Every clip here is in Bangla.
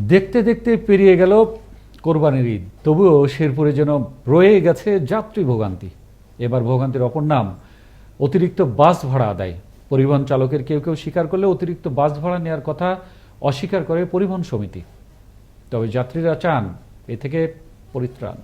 দেখতে দেখতে পেরিয়ে গেল কোরবানির ঈদ। তবুও শেরপুরে যেন রয়ে গেছে যাত্রী ভোগান্তি। এবার ভোগান্তির অপর নাম অতিরিক্ত বাস ভাড়া আদায়। পরিবহন চালকের কেউ কেউ স্বীকার করলে অতিরিক্ত বাস ভাড়া নেওয়ার কথা অস্বীকার করে পরিবহন সমিতি। তবে যাত্রীরা চান এ থেকে পরিত্রাণ।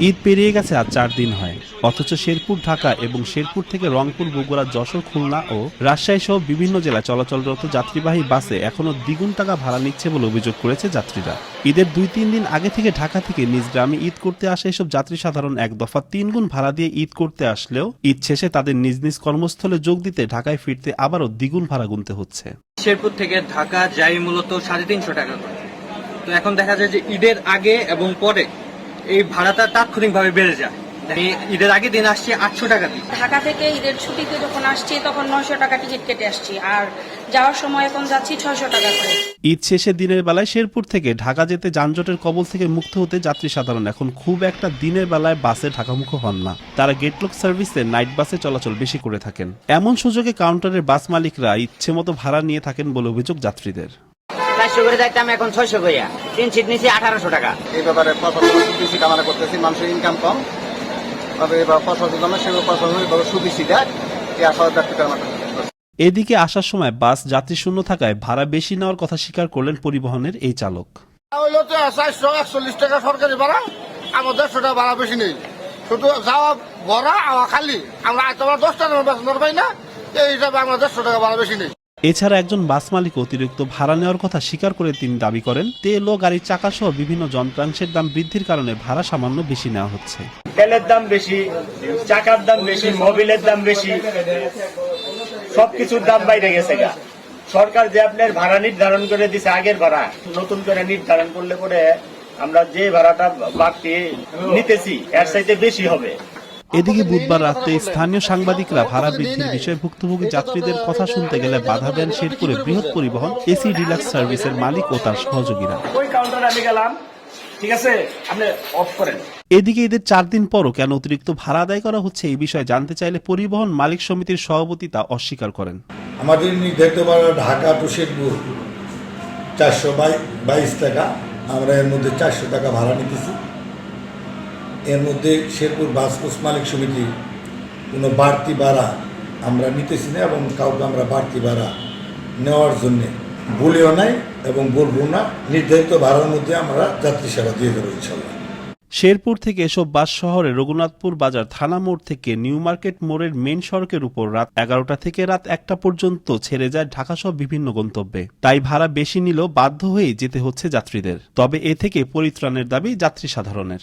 ঈদ পেরিয়ে গেছে আর চার দিন হয়। অথচ শেরপুর, ঢাকা এবং শেরপুর থেকে রংপুর, বগুড়া, যশোর, খুলনা ও রাজশাহী সহ বিভিন্ন জেলায় চলাচলরত যাত্রীবাহী বাসে এখনও দ্বিগুণ টাকা ভাড়া নিচ্ছে বলে অভিযোগ করেছে যাত্রীরা। ঈদের দুই তিন দিন আগে থেকে ঢাকা থেকে নিজ গ্রামে ঈদ করতে আসা এসব যাত্রী সাধারণ এক দফা তিন গুণ ভাড়া দিয়ে ঈদ করতে আসলেও ঈদ শেষে তাদের নিজ নিজ কর্মস্থলে যোগ দিতে ঢাকায় ফিরতে আবারও দ্বিগুণ ভাড়া গুনতে হচ্ছে। শেরপুর থেকে ঢাকা যাই মূলত সাড়ে তিনশো টাকা তো এখন দেখা যায় যে ঈদের আগে এবং পরে এই ভাড়াটা তাৎক্ষণিকভাবে বেড়ে যায়। ঈদের আগে দিন আসছি আটশো টাকা দিয়ে। ঢাকা থেকে ঈদের ছুটিতে যখন আসছি তখন নয়শো টাকা টিকিট কেটে আসছি। আর যাওয়ার সময় এখন যাচ্ছি ছয়শো টাকা করে। ঈদ শেষে দিনের বেলায় শেরপুর থেকে ঢাকা যেতে যানজটের কবল থেকে মুক্ত হতে যাত্রী সাধারণ এখন খুব একটা দিনের বেলায় বাসে ঢাকামুখো হন না। তারা গেটলক সার্ভিসে নাইট বাসে চলাচল বেশি করে থাকেন। এমন সুযোগে কাউন্টারের বাস মালিকরা ইচ্ছে মতো ভাড়া নিয়ে থাকেন বলে অভিযোগ যাত্রীদের। চারশো করে যাইতাম এখন ছয়শো কইয়া। তিন সিট নিচে আঠারোশো টাকা। এই ব্যাপারে বেশি কামানা করতেছি মানুষের ইনকাম কম। তবে এবার প্রশাসন জন্য সেগুলো সুবিধি দেয়। এই আশা ব্যক্ত এদিকে আসার সময় বাস যাত্রী শূন্য থাকায় ভাড়া বেশি নেওয়ার কথা স্বীকার করলেন পরিবহনের এই চালক। হইল তো চারশো একচল্লিশ টাকা সরকারি ভাড়া আমার দেড়শো টাকা ভাড়া বেশি নেই। শুধু যাওয়া ভরা আওয়া খালি। আমরা তোমার দশ টাকা বেতন পাই না এই হিসাবে আমরা দেড়শো টাকা ভাড়া বেশি নেই। এছাড়া একজন বাস মালিক অতিরিক্ত ভাড়া নেওয়ার কথা স্বীকার করে তিনি দাবি করেন, তেল ও গাড়ির চাকা সহ বিভিন্ন যন্ত্রাংশের দাম বৃদ্ধির কারণে ভাড়া সামান্য বেশি নেওয়া হচ্ছে। তেলের দাম বেশি, চাকার দাম বেশি, মোবিলের দাম বেশি, সবকিছুর দাম বাইরে গেছে গা। সরকার যে আপনার ভাড়া নির্ধারণ করে দিছে, আগের ভাড়া, নতুন করে নির্ধারণ করলে পরে আমরা যে ভাড়াটা বাড়তি নিতেছি, এর চাইতে বেশি হবে। এদিকে বুধবার রাতে স্থানীয় সাংবাদিকরা ভাড়া বৃদ্ধির বিষয়ে ভুক্তভোগী যাত্রীদের কথা শুনতে গেলে বাধা দেন শেরপুরে বৃহৎ পরিবহন এসি ডিলাক্স সার্ভিসের মালিক ও তার সহযোগীরা। ওই কাউন্টারে আমি গেলাম ঠিক আছে? আপনি অফ করেন। এদিকে ঈদের চার দিন পরও কেন অতিরিক্ত ভাড়া আদায় করা হচ্ছে এই বিষয়ে জানতে চাইলে পরিবহন মালিক সমিতির সভাপতি তা অস্বীকার করেন। আমাদের নির্ধারিত ভাড়া ঢাকা টু শেরপুর চারশো বাইশ টাকা। আমরা এর মধ্যে চারশো টাকা ভাড়া নিতেছি। এর মধ্যে শেরপুর বাস কোচ মালিক সমিতি কোনো বাড়তি ভাড়া আমরা নিতেছি না এবং কাউকে আমরা বাড়তি ভাড়া নেওয়ার জন্যে বলিও নাই এবং বলব না। নির্ধারিত ভাড়ার মধ্যে আমরা যাত্রী সেবা দিয়ে দেবো ইনশাল্লাহ শেরপুর থেকে এসব বাস শহরে রঘুনাথপুর বাজার থানা মোড় থেকে নিউ মার্কেট মোড়ের মেন সড়কের উপর রাত এগারোটা থেকে রাত একটা পর্যন্ত ছেড়ে যায় ঢাকা সহ বিভিন্ন গন্তব্যে। তাই ভাড়া বেশি নিলেও বাধ্য হয়েই যেতে হচ্ছে যাত্রীদের। তবে এ থেকে পরিত্রাণের দাবি যাত্রী সাধারণের।